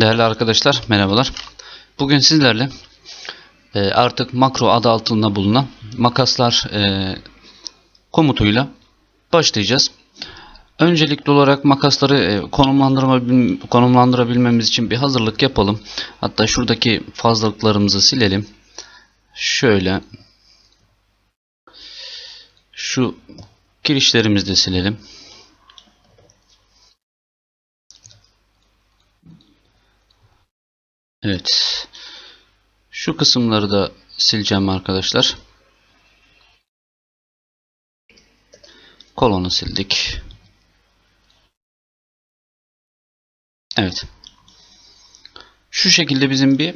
Değerli arkadaşlar merhabalar. Bugün sizlerle e, artık makro adı altında bulunan makaslar e, komutuyla başlayacağız. Öncelikli olarak makasları e, konumlandırabilmemiz için bir hazırlık yapalım. Hatta şuradaki fazlalıklarımızı silelim. Şöyle şu girişlerimizi de silelim. Evet. Şu kısımları da sileceğim arkadaşlar. Kolonu sildik. Evet. Şu şekilde bizim bir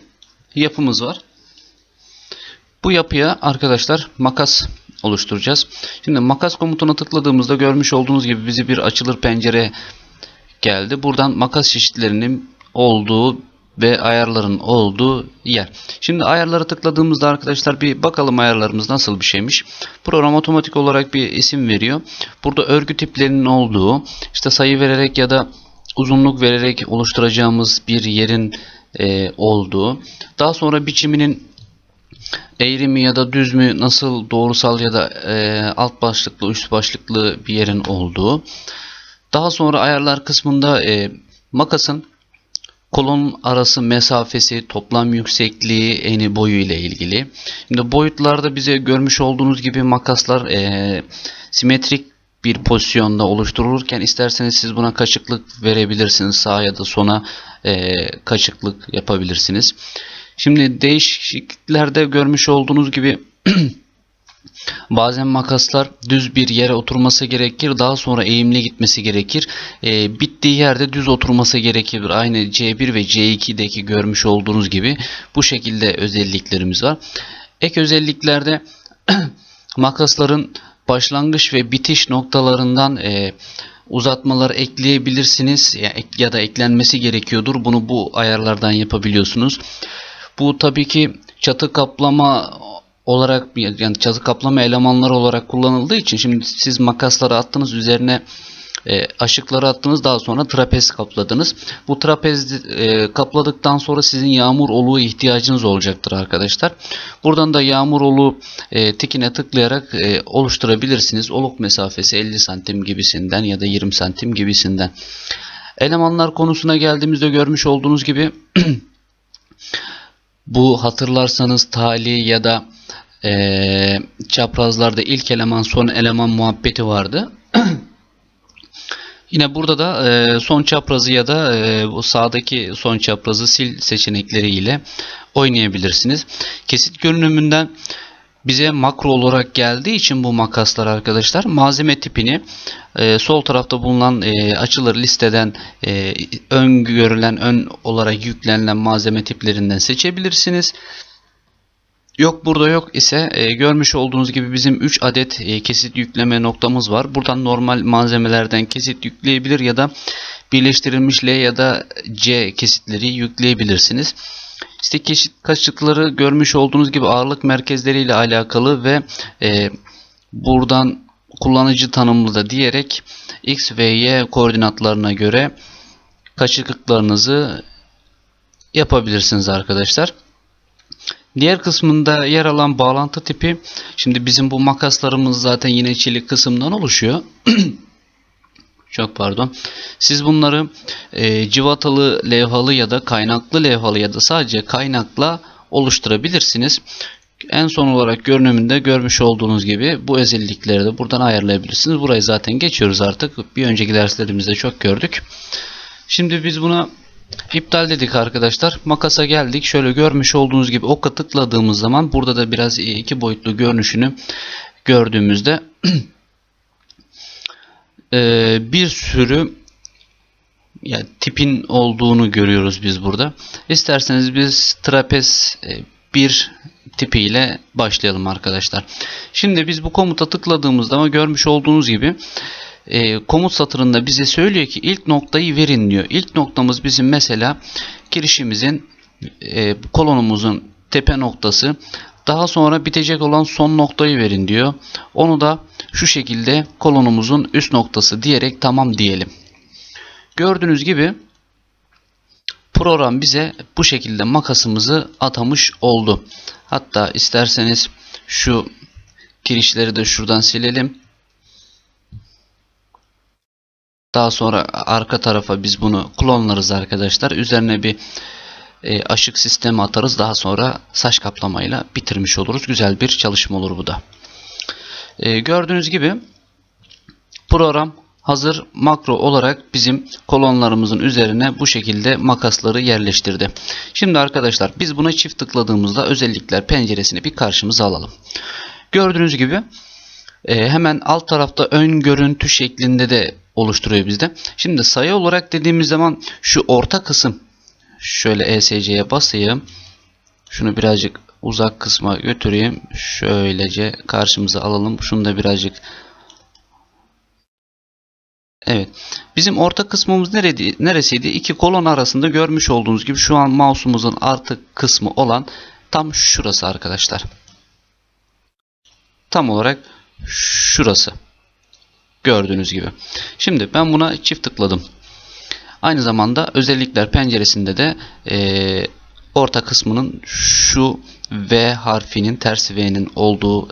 yapımız var. Bu yapıya arkadaşlar makas oluşturacağız. Şimdi makas komutuna tıkladığımızda görmüş olduğunuz gibi bizi bir açılır pencere geldi. Buradan makas çeşitlerinin olduğu ve ayarların olduğu yer. Şimdi ayarlara tıkladığımızda arkadaşlar bir bakalım ayarlarımız nasıl bir şeymiş. Program otomatik olarak bir isim veriyor. Burada örgü tiplerinin olduğu, işte sayı vererek ya da uzunluk vererek oluşturacağımız bir yerin e, olduğu. Daha sonra biçiminin eğri mi ya da düz mü, nasıl doğrusal ya da e, alt başlıklı, üst başlıklı bir yerin olduğu. Daha sonra ayarlar kısmında e, makasın kolon arası mesafesi, toplam yüksekliği, eni boyu ile ilgili. Şimdi boyutlarda bize görmüş olduğunuz gibi makaslar e, simetrik bir pozisyonda oluşturulurken isterseniz siz buna kaçıklık verebilirsiniz. Sağa ya da sona e, kaçıklık yapabilirsiniz. Şimdi değişikliklerde görmüş olduğunuz gibi Bazen makaslar düz bir yere oturması gerekir. Daha sonra eğimli gitmesi gerekir. E, bittiği yerde düz oturması gerekir. Aynı C1 ve C2'deki görmüş olduğunuz gibi bu şekilde özelliklerimiz var. Ek özelliklerde makasların başlangıç ve bitiş noktalarından e, uzatmaları ekleyebilirsiniz ya, ya da eklenmesi gerekiyordur. Bunu bu ayarlardan yapabiliyorsunuz. Bu tabii ki çatı kaplama olarak yani çatı kaplama elemanları olarak kullanıldığı için şimdi siz makasları attınız üzerine e, aşıkları attınız daha sonra trapez kapladınız. Bu trapez e, kapladıktan sonra sizin yağmur oluğu ihtiyacınız olacaktır arkadaşlar. Buradan da yağmur oluğu e, tikine tıklayarak e, oluşturabilirsiniz. Oluk mesafesi 50 santim gibisinden ya da 20 santim gibisinden. Elemanlar konusuna geldiğimizde görmüş olduğunuz gibi bu hatırlarsanız tali ya da e, çaprazlarda ilk eleman son eleman muhabbeti vardı. Yine burada da e, son çaprazı ya da e, bu sağdaki son çaprazı sil seçenekleri ile oynayabilirsiniz. Kesit görünümünden bize makro olarak geldiği için bu makaslar arkadaşlar malzeme tipini e, sol tarafta bulunan e, açılır listeden e, ön görülen ön olarak yüklenilen malzeme tiplerinden seçebilirsiniz. Yok burada yok ise e, görmüş olduğunuz gibi bizim 3 adet e, kesit yükleme noktamız var. Buradan normal malzemelerden kesit yükleyebilir ya da birleştirilmiş L ya da C kesitleri yükleyebilirsiniz. İşte kesit kaçlıkları görmüş olduğunuz gibi ağırlık merkezleriyle alakalı ve e, buradan kullanıcı tanımlı da diyerek X ve Y koordinatlarına göre kaçıklıklarınızı yapabilirsiniz arkadaşlar. Diğer kısmında yer alan bağlantı tipi şimdi bizim bu makaslarımız zaten yine çelik kısımdan oluşuyor. Çok pardon. Siz bunları e, civatalı levhalı ya da kaynaklı levhalı ya da sadece kaynakla oluşturabilirsiniz. En son olarak görünümünde görmüş olduğunuz gibi bu özellikleri de buradan ayarlayabilirsiniz. Burayı zaten geçiyoruz artık. Bir önceki derslerimizde çok gördük. Şimdi biz buna İptal dedik arkadaşlar. Makasa geldik. Şöyle görmüş olduğunuz gibi oka tıkladığımız zaman burada da biraz iki boyutlu görünüşünü gördüğümüzde bir sürü yani tipin olduğunu görüyoruz biz burada. İsterseniz biz trapez bir tipiyle başlayalım arkadaşlar. Şimdi biz bu komuta tıkladığımızda ama görmüş olduğunuz gibi e, komut satırında bize söylüyor ki ilk noktayı verin diyor. İlk noktamız bizim mesela girişimizin e, kolonumuzun tepe noktası. Daha sonra bitecek olan son noktayı verin diyor. Onu da şu şekilde kolonumuzun üst noktası diyerek tamam diyelim. Gördüğünüz gibi program bize bu şekilde makasımızı atamış oldu. Hatta isterseniz şu girişleri de şuradan silelim. Daha sonra arka tarafa biz bunu klonlarız arkadaşlar. Üzerine bir e, aşık sistemi atarız. Daha sonra saç kaplamayla bitirmiş oluruz. Güzel bir çalışma olur bu da. E, gördüğünüz gibi program hazır makro olarak bizim kolonlarımızın üzerine bu şekilde makasları yerleştirdi. Şimdi arkadaşlar biz buna çift tıkladığımızda özellikler penceresini bir karşımıza alalım. Gördüğünüz gibi e, hemen alt tarafta ön görüntü şeklinde de oluşturuyor bizde. Şimdi sayı olarak dediğimiz zaman şu orta kısım şöyle ESC'ye basayım. Şunu birazcık uzak kısma götüreyim. Şöylece karşımıza alalım. Şunu da birazcık Evet. Bizim orta kısmımız neredi, neresiydi? İki kolon arasında görmüş olduğunuz gibi şu an mouse'umuzun artık kısmı olan tam şurası arkadaşlar. Tam olarak şurası. Gördüğünüz gibi. Şimdi ben buna çift tıkladım. Aynı zamanda özellikler penceresinde de e, orta kısmının şu V harfinin ters V'nin olduğu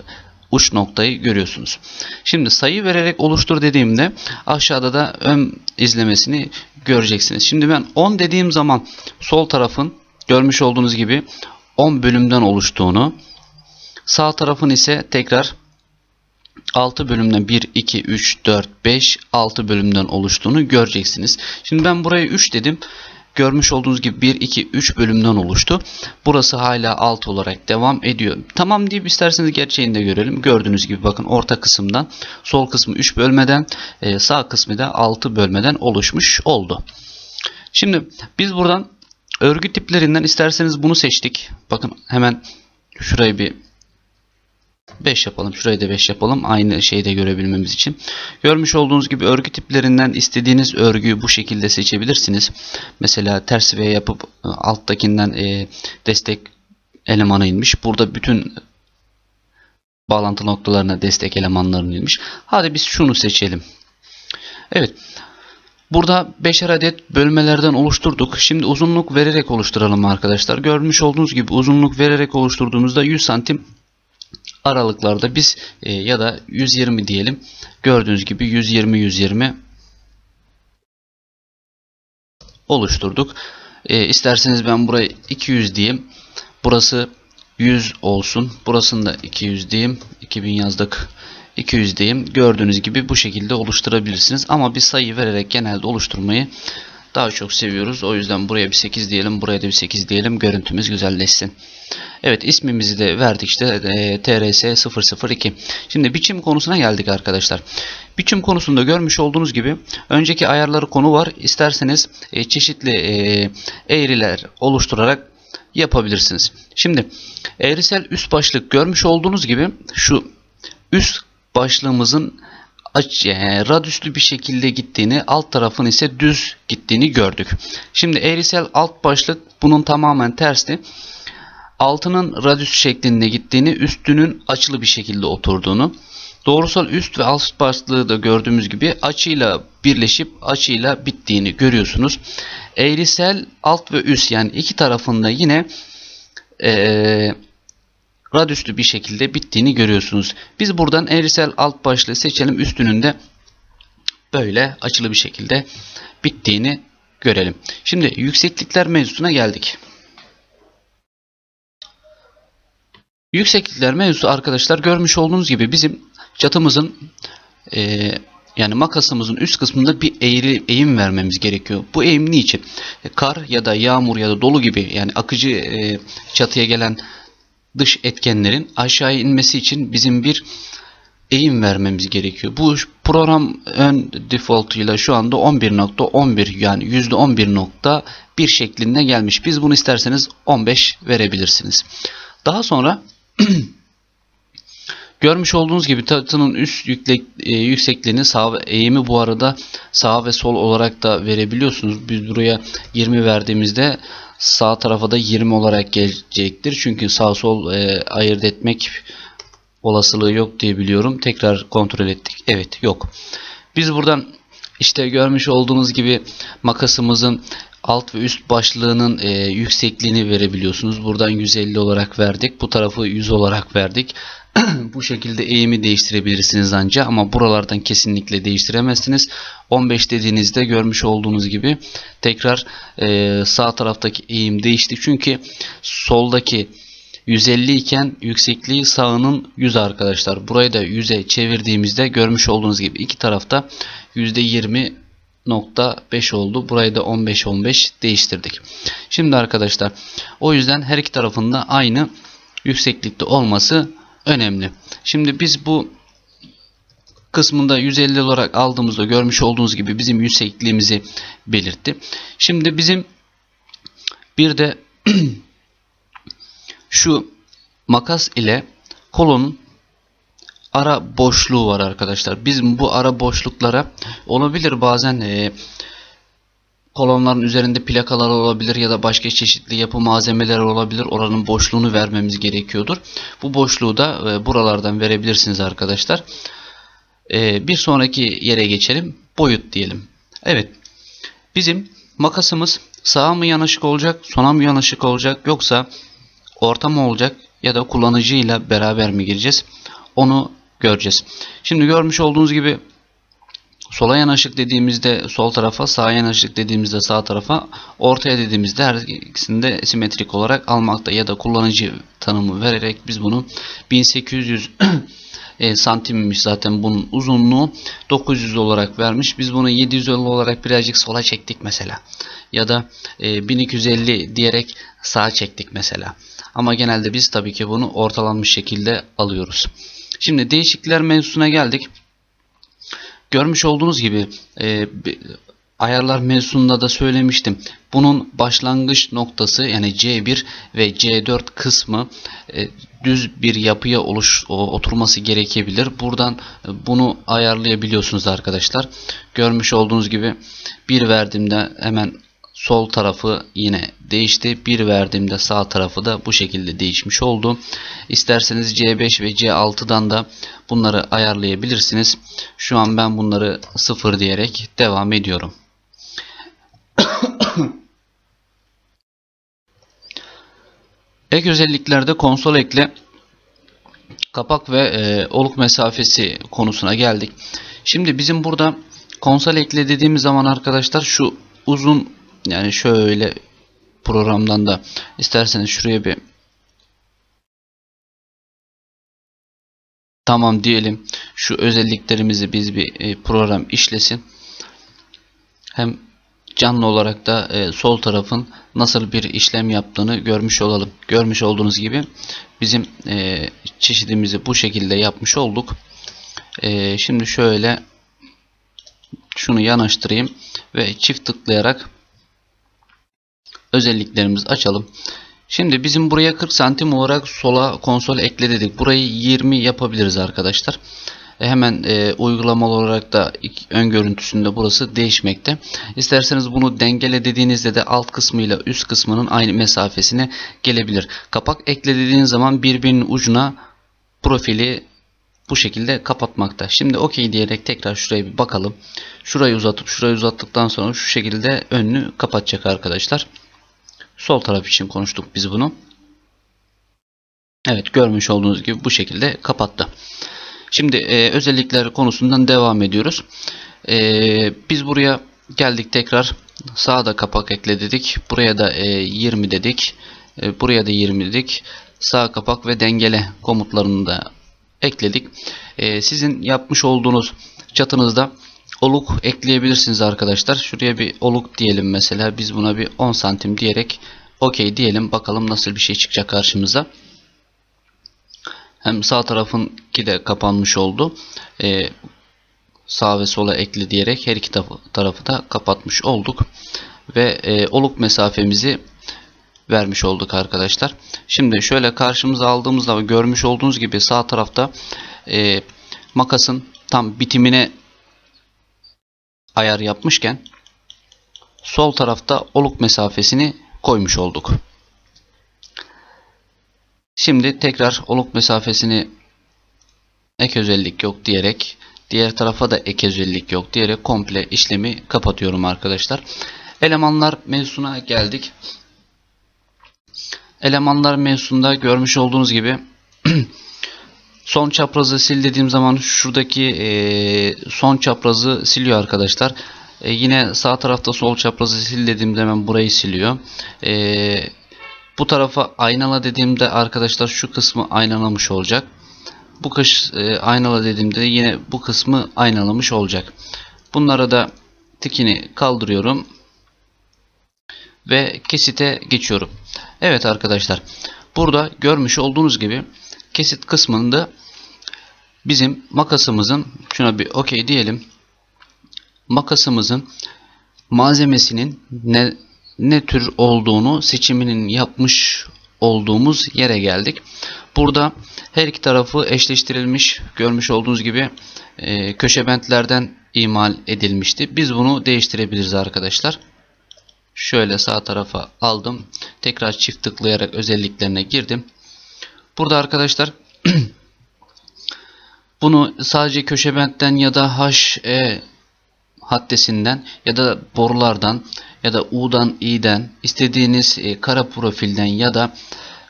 uç noktayı görüyorsunuz. Şimdi sayı vererek oluştur dediğimde aşağıda da ön izlemesini göreceksiniz. Şimdi ben 10 dediğim zaman sol tarafın görmüş olduğunuz gibi 10 bölümden oluştuğunu sağ tarafın ise tekrar 6 bölümden 1, 2, 3, 4, 5, 6 bölümden oluştuğunu göreceksiniz. Şimdi ben buraya 3 dedim. Görmüş olduğunuz gibi 1, 2, 3 bölümden oluştu. Burası hala 6 olarak devam ediyor. Tamam deyip isterseniz gerçeğini de görelim. Gördüğünüz gibi bakın orta kısımdan sol kısmı 3 bölmeden e, sağ kısmı da 6 bölmeden oluşmuş oldu. Şimdi biz buradan örgü tiplerinden isterseniz bunu seçtik. Bakın hemen şurayı bir 5 yapalım. Şurayı da 5 yapalım. Aynı şeyi de görebilmemiz için. Görmüş olduğunuz gibi örgü tiplerinden istediğiniz örgüyü bu şekilde seçebilirsiniz. Mesela ters V yapıp e, alttakinden e, destek elemanı inmiş. Burada bütün bağlantı noktalarına destek elemanlarını inmiş. Hadi biz şunu seçelim. Evet. Burada 5'er adet bölmelerden oluşturduk. Şimdi uzunluk vererek oluşturalım arkadaşlar. Görmüş olduğunuz gibi uzunluk vererek oluşturduğumuzda 100 santim aralıklarda biz e, ya da 120 diyelim. Gördüğünüz gibi 120 120 oluşturduk. E, isterseniz ben buraya 200 diyeyim. Burası 100 olsun. Burasını da 200 diyeyim. 2000 yazdık. 200 diyeyim. Gördüğünüz gibi bu şekilde oluşturabilirsiniz. Ama bir sayı vererek genelde oluşturmayı daha çok seviyoruz. O yüzden buraya bir 8 diyelim. Buraya da bir 8 diyelim. Görüntümüz güzelleşsin. Evet ismimizi de verdik işte e, TRS 002. Şimdi biçim konusuna geldik arkadaşlar. Biçim konusunda görmüş olduğunuz gibi önceki ayarları konu var. İsterseniz e, çeşitli e, eğriler oluşturarak yapabilirsiniz. Şimdi eğrisel üst başlık görmüş olduğunuz gibi şu üst başlığımızın aç, yani radüslü bir şekilde gittiğini, alt tarafın ise düz gittiğini gördük. Şimdi eğrisel alt başlık bunun tamamen tersi. Altının radüs şeklinde gittiğini, üstünün açılı bir şekilde oturduğunu. Doğrusal üst ve alt başlığı da gördüğümüz gibi açıyla birleşip açıyla bittiğini görüyorsunuz. Eğrisel alt ve üst yani iki tarafında yine ee, radüslü bir şekilde bittiğini görüyorsunuz. Biz buradan eğrisel alt başlığı seçelim. Üstünün de böyle açılı bir şekilde bittiğini görelim. Şimdi yükseklikler mevzusuna geldik. Yükseklikler mevzusu arkadaşlar görmüş olduğunuz gibi bizim çatımızın e, yani makasımızın üst kısmında bir eğri eğim vermemiz gerekiyor. Bu eğim niçin? E, kar ya da yağmur ya da dolu gibi yani akıcı e, çatıya gelen dış etkenlerin aşağıya inmesi için bizim bir eğim vermemiz gerekiyor. Bu program ön default ile şu anda 11.11 yani %11.1 şeklinde gelmiş. Biz bunu isterseniz 15 verebilirsiniz. Daha sonra Görmüş olduğunuz gibi tatının üst yüklek, e, yüksekliğini sağ eğimi bu arada sağ ve sol olarak da verebiliyorsunuz. Biz buraya 20 verdiğimizde sağ tarafa da 20 olarak gelecektir. Çünkü sağ sol e, ayırt etmek olasılığı yok diye biliyorum. Tekrar kontrol ettik. Evet yok. Biz buradan işte görmüş olduğunuz gibi makasımızın alt ve üst başlığının e, yüksekliğini verebiliyorsunuz. Buradan 150 olarak verdik. Bu tarafı 100 olarak verdik. Bu şekilde eğimi değiştirebilirsiniz ancak ama buralardan kesinlikle değiştiremezsiniz. 15 dediğinizde görmüş olduğunuz gibi tekrar e, sağ taraftaki eğim değişti. Çünkü soldaki 150 iken yüksekliği sağının 100 arkadaşlar. Burayı da 100'e çevirdiğimizde görmüş olduğunuz gibi iki tarafta %20.5 oldu. Burayı da 15-15 değiştirdik. Şimdi arkadaşlar o yüzden her iki tarafında aynı yükseklikte olması önemli. Şimdi biz bu kısmında 150 olarak aldığımızda görmüş olduğunuz gibi bizim yüksekliğimizi belirtti. Şimdi bizim bir de şu makas ile kolonun ara boşluğu var arkadaşlar. Biz bu ara boşluklara olabilir bazen e, kolonların üzerinde plakalar olabilir ya da başka çeşitli yapı malzemeleri olabilir. Oranın boşluğunu vermemiz gerekiyordur. Bu boşluğu da e, buralardan verebilirsiniz arkadaşlar. E, bir sonraki yere geçelim. Boyut diyelim. Evet. Bizim makasımız sağa mı yanaşık olacak, sona mı yanaşık olacak yoksa orta mı olacak ya da kullanıcıyla beraber mi gireceğiz? Onu göreceğiz. Şimdi görmüş olduğunuz gibi sola yanaşık dediğimizde sol tarafa, sağa yanaşık dediğimizde sağ tarafa, ortaya dediğimizde her ikisinde simetrik olarak almakta ya da kullanıcı tanımı vererek biz bunu 1800 e, santimmiş zaten bunun uzunluğu 900 olarak vermiş. Biz bunu 700 olarak birazcık sola çektik mesela. Ya da e, 1250 diyerek sağa çektik mesela. Ama genelde biz tabii ki bunu ortalanmış şekilde alıyoruz. Şimdi değişiklikler mevzusuna geldik. Görmüş olduğunuz gibi e, ayarlar mevzusunda da söylemiştim. Bunun başlangıç noktası yani C1 ve C4 kısmı e, düz bir yapıya oluş oturması gerekebilir. Buradan e, bunu ayarlayabiliyorsunuz arkadaşlar. Görmüş olduğunuz gibi bir verdiğimde hemen sol tarafı yine değişti. Bir verdiğimde sağ tarafı da bu şekilde değişmiş oldu. İsterseniz C5 ve C6'dan da bunları ayarlayabilirsiniz. Şu an ben bunları 0 diyerek devam ediyorum. Ek özelliklerde konsol ekle kapak ve e, oluk mesafesi konusuna geldik. Şimdi bizim burada konsol ekle dediğimiz zaman arkadaşlar şu uzun yani şöyle programdan da isterseniz şuraya bir tamam diyelim. Şu özelliklerimizi biz bir e, program işlesin. Hem canlı olarak da e, sol tarafın nasıl bir işlem yaptığını görmüş olalım. Görmüş olduğunuz gibi bizim e, çeşidimizi bu şekilde yapmış olduk. Şimdi şöyle şunu yanaştırayım ve çift tıklayarak özelliklerimizi açalım. Şimdi bizim buraya 40 santim olarak sola konsol ekle dedik. Burayı 20 yapabiliriz arkadaşlar. E hemen e, uygulamalı olarak da ön görüntüsünde burası değişmekte. İsterseniz bunu dengele dediğinizde de alt kısmıyla üst kısmının aynı mesafesine gelebilir. Kapak ekle dediğiniz zaman birbirinin ucuna profili bu şekilde kapatmakta. Şimdi OK diyerek tekrar şuraya bir bakalım. Şurayı uzatıp şurayı uzattıktan sonra şu şekilde önünü kapatacak arkadaşlar. Sol taraf için konuştuk biz bunu. Evet görmüş olduğunuz gibi bu şekilde kapattı. Şimdi e, özellikler konusundan devam ediyoruz. E, biz buraya geldik tekrar sağda kapak ekle dedik. Buraya da e, 20 dedik. E, buraya da 20 dedik. Sağ kapak ve dengele komutlarını da ekledik. E, sizin yapmış olduğunuz çatınızda oluk ekleyebilirsiniz arkadaşlar. Şuraya bir oluk diyelim mesela. Biz buna bir 10 santim diyerek OK diyelim. Bakalım nasıl bir şey çıkacak karşımıza. Hem sağ tarafınki de kapanmış oldu. Ee, sağ ve sola ekle diyerek her iki tarafı da kapatmış olduk. Ve e, oluk mesafemizi vermiş olduk arkadaşlar. Şimdi şöyle karşımıza aldığımızda görmüş olduğunuz gibi sağ tarafta e, makasın tam bitimine ayar yapmışken sol tarafta oluk mesafesini koymuş olduk. Şimdi tekrar oluk mesafesini ek özellik yok diyerek diğer tarafa da ek özellik yok diyerek komple işlemi kapatıyorum arkadaşlar. Elemanlar mevzusuna geldik. Elemanlar mevzusunda görmüş olduğunuz gibi son çaprazı sil dediğim zaman şuradaki e, son çaprazı siliyor arkadaşlar. E, yine sağ tarafta sol çaprazı sil dediğim zaman burayı siliyor. E, bu tarafa aynala dediğimde arkadaşlar şu kısmı aynalamış olacak. Bu kış e, aynala dediğimde yine bu kısmı aynalamış olacak. Bunlara da tikini kaldırıyorum ve kesite geçiyorum. Evet arkadaşlar burada görmüş olduğunuz gibi kesit kısmında bizim makasımızın şuna bir okey diyelim makasımızın malzemesinin ne, ne tür olduğunu seçiminin yapmış olduğumuz yere geldik. Burada her iki tarafı eşleştirilmiş görmüş olduğunuz gibi e, köşe bentlerden imal edilmişti. Biz bunu değiştirebiliriz arkadaşlar. Şöyle sağ tarafa aldım. Tekrar çift tıklayarak özelliklerine girdim. Burada arkadaşlar bunu sadece köşe bentten ya da HE haddesinden ya da borulardan ya da U'dan i'den istediğiniz e, kara profilden ya da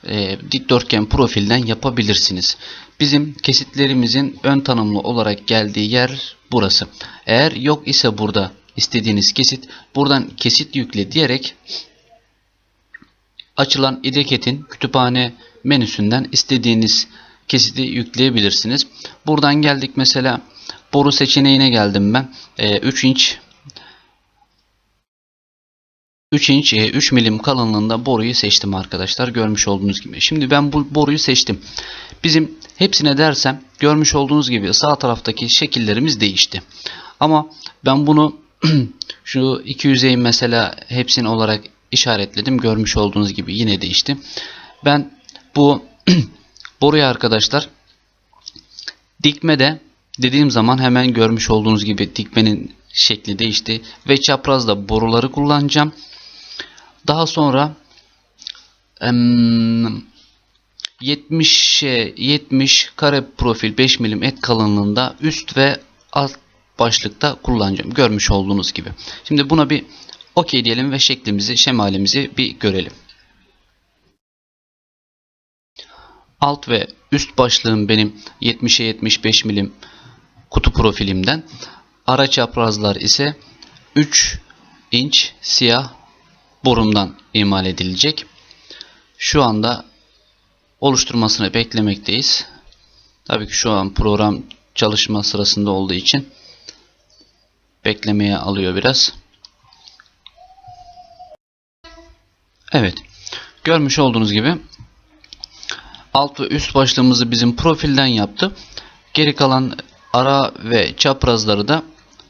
e, dikdörtgen profilden yapabilirsiniz. Bizim kesitlerimizin ön tanımlı olarak geldiği yer burası. Eğer yok ise burada istediğiniz kesit buradan kesit yükle diyerek açılan ideket'in kütüphane menüsünden istediğiniz kesiti yükleyebilirsiniz. Buradan geldik mesela boru seçeneğine geldim ben. E, 3 inç 3 inç 3 milim kalınlığında boruyu seçtim arkadaşlar. Görmüş olduğunuz gibi. Şimdi ben bu boruyu seçtim. Bizim hepsine dersem görmüş olduğunuz gibi sağ taraftaki şekillerimiz değişti. Ama ben bunu şu iki yüzeyi mesela hepsini olarak işaretledim. Görmüş olduğunuz gibi yine değişti. Ben bu boruyu arkadaşlar dikmede dediğim zaman hemen görmüş olduğunuz gibi dikmenin şekli değişti ve çaprazda boruları kullanacağım. Daha sonra 70'e 70 kare profil 5 milim et kalınlığında üst ve alt başlıkta kullanacağım. Görmüş olduğunuz gibi. Şimdi buna bir okey diyelim ve şeklimizi, şemalimizi bir görelim. Alt ve üst başlığım benim 70'e 75 milim kutu profilimden. Ara çaprazlar ise 3 inç siyah borumdan imal edilecek. Şu anda oluşturmasını beklemekteyiz. Tabii ki şu an program çalışma sırasında olduğu için beklemeye alıyor biraz. Evet. Görmüş olduğunuz gibi alt ve üst başlığımızı bizim profilden yaptı. Geri kalan ara ve çaprazları da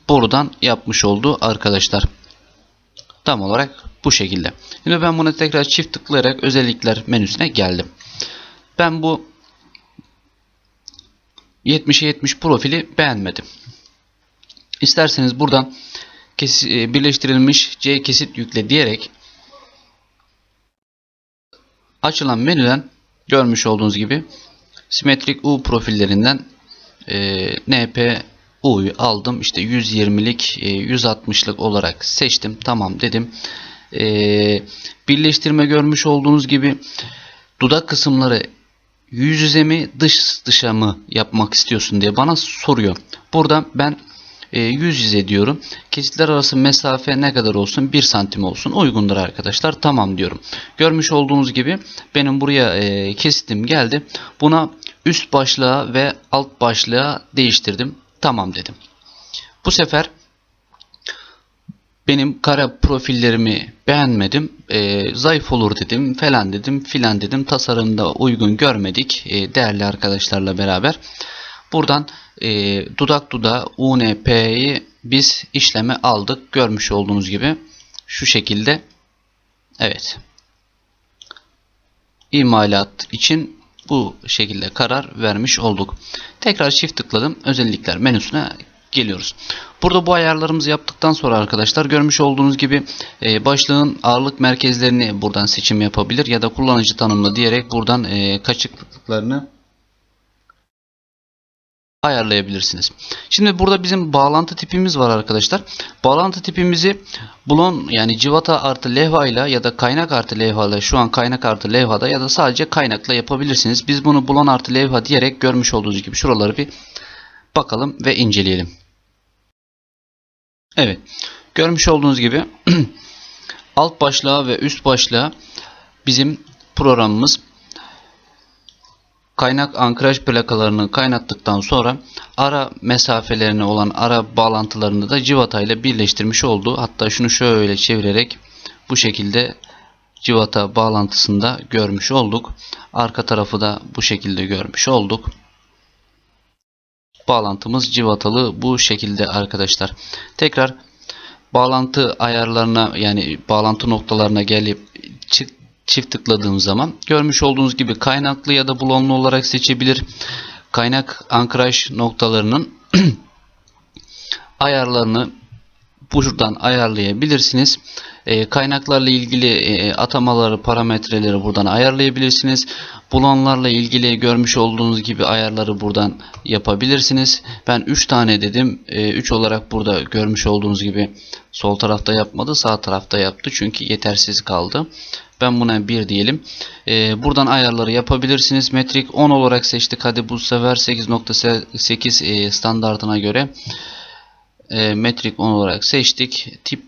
borudan yapmış oldu arkadaşlar. Tam olarak bu şekilde. Şimdi ben buna tekrar çift tıklayarak özellikler menüsüne geldim. Ben bu 70'e 70 profili beğenmedim. İsterseniz buradan e, birleştirilmiş C kesit yükle diyerek açılan menüden görmüş olduğunuz gibi simetrik U profillerinden e, NP U'yu aldım. İşte 120'lik, 160'lık e, olarak seçtim. Tamam dedim. E, birleştirme görmüş olduğunuz gibi dudak kısımları yüz yüze mi dış dışa mı yapmak istiyorsun diye bana soruyor. Burada ben e, yüz yüze diyorum. Kesitler arası mesafe ne kadar olsun? 1 santim olsun. Uygundur arkadaşlar. Tamam diyorum. Görmüş olduğunuz gibi benim buraya e, kesitim geldi. Buna üst başlığa ve alt başlığa değiştirdim. Tamam dedim. Bu sefer benim kara profillerimi beğenmedim. E, zayıf olur dedim falan dedim filan dedim. Tasarımda uygun görmedik e, değerli arkadaşlarla beraber. Buradan e, dudak duda UNP'yi biz işleme aldık. Görmüş olduğunuz gibi şu şekilde. Evet. İmalat için bu şekilde karar vermiş olduk. Tekrar çift tıkladım. Özellikler menüsüne geliyoruz. Burada bu ayarlarımızı yaptıktan sonra arkadaşlar görmüş olduğunuz gibi e, başlığın ağırlık merkezlerini buradan seçim yapabilir ya da kullanıcı tanımla diyerek buradan e, kaçıklıklarını ayarlayabilirsiniz. Şimdi burada bizim bağlantı tipimiz var arkadaşlar. Bağlantı tipimizi bulon yani civata artı levha ile ya da kaynak artı levha ile şu an kaynak artı levhada ya da sadece kaynakla yapabilirsiniz. Biz bunu bulon artı levha diyerek görmüş olduğunuz gibi şuraları bir bakalım ve inceleyelim. Evet. Görmüş olduğunuz gibi alt başlığa ve üst başlığa bizim programımız kaynak ankraj plakalarını kaynattıktan sonra ara mesafelerine olan ara bağlantılarını da civata ile birleştirmiş oldu. Hatta şunu şöyle çevirerek bu şekilde civata bağlantısında görmüş olduk. Arka tarafı da bu şekilde görmüş olduk. Bağlantımız civatalı bu şekilde arkadaşlar. Tekrar bağlantı ayarlarına yani bağlantı noktalarına gelip çık çift tıkladığım zaman görmüş olduğunuz gibi kaynaklı ya da bulonlu olarak seçebilir. Kaynak ankraj noktalarının ayarlarını buradan ayarlayabilirsiniz. E, kaynaklarla ilgili e, atamaları, parametreleri buradan ayarlayabilirsiniz. Bulonlarla ilgili görmüş olduğunuz gibi ayarları buradan yapabilirsiniz. Ben 3 tane dedim. 3 e, olarak burada görmüş olduğunuz gibi sol tarafta yapmadı, sağ tarafta yaptı. Çünkü yetersiz kaldı. Ben buna 1 diyelim. Ee, buradan ayarları yapabilirsiniz. Metrik 10 olarak seçtik. Hadi bu sefer 8.8 e, standartına göre e, metrik 10 olarak seçtik. Tip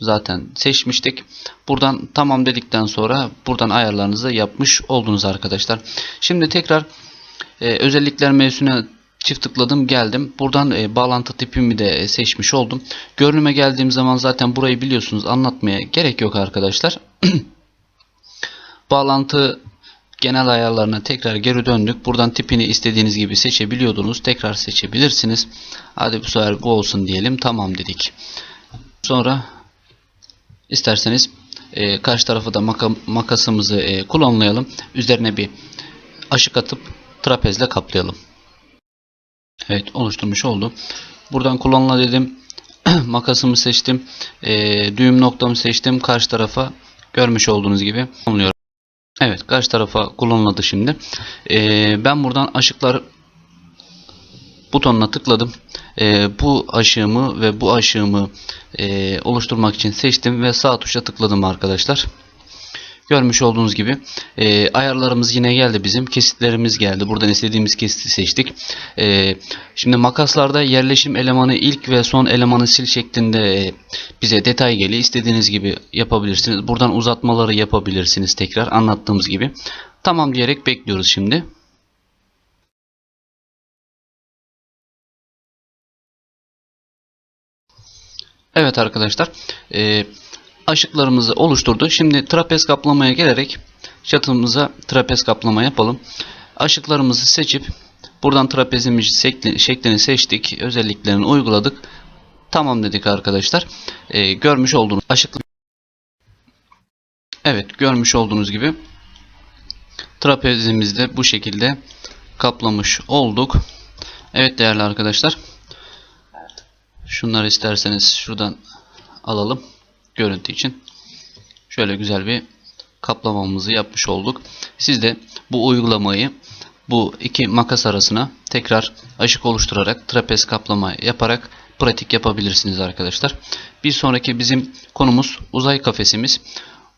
zaten seçmiştik. Buradan tamam dedikten sonra buradan ayarlarınızı yapmış oldunuz arkadaşlar. Şimdi tekrar e, özellikler menüsüne çift tıkladım geldim. Buradan e, bağlantı tipimi de seçmiş oldum. Görünüme geldiğim zaman zaten burayı biliyorsunuz anlatmaya gerek yok arkadaşlar. Bağlantı genel ayarlarına tekrar geri döndük. Buradan tipini istediğiniz gibi seçebiliyordunuz. Tekrar seçebilirsiniz. Hadi bu sefer bu olsun diyelim. Tamam dedik. Sonra isterseniz e, karşı tarafı da maka, makasımızı e, kullanlayalım. Üzerine bir aşık atıp trapezle kaplayalım. Evet oluşturmuş oldu. Buradan kullanla dedim. Makasımı seçtim. E, düğüm noktamı seçtim. Karşı tarafa görmüş olduğunuz gibi kullanıyorum. Evet karşı tarafa kullanıldı şimdi. Ee, ben buradan aşıklar butonuna tıkladım. Ee, bu aşığımı ve bu aşığımı e, oluşturmak için seçtim ve sağ tuşa tıkladım arkadaşlar. Görmüş olduğunuz gibi e, ayarlarımız yine geldi bizim. Kesitlerimiz geldi. Buradan istediğimiz kesiti seçtik. E, şimdi makaslarda yerleşim elemanı ilk ve son elemanı sil şeklinde e, bize detay geliyor. İstediğiniz gibi yapabilirsiniz. Buradan uzatmaları yapabilirsiniz tekrar anlattığımız gibi. Tamam diyerek bekliyoruz şimdi. Evet arkadaşlar. Eee aşıklarımızı oluşturdu. Şimdi trapez kaplamaya gelerek çatımıza trapez kaplama yapalım. Aşıklarımızı seçip buradan trapezimiz şeklini seçtik. Özelliklerini uyguladık. Tamam dedik arkadaşlar. Ee, görmüş olduğunuz aşıklar Evet görmüş olduğunuz gibi trapezimizde bu şekilde kaplamış olduk. Evet değerli arkadaşlar. Şunları isterseniz şuradan alalım görüntü için şöyle güzel bir kaplamamızı yapmış olduk. Siz de bu uygulamayı bu iki makas arasına tekrar aşık oluşturarak trapez kaplama yaparak pratik yapabilirsiniz arkadaşlar. Bir sonraki bizim konumuz uzay kafesimiz.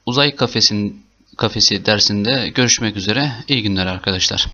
Uzay kafesin kafesi dersinde görüşmek üzere. İyi günler arkadaşlar.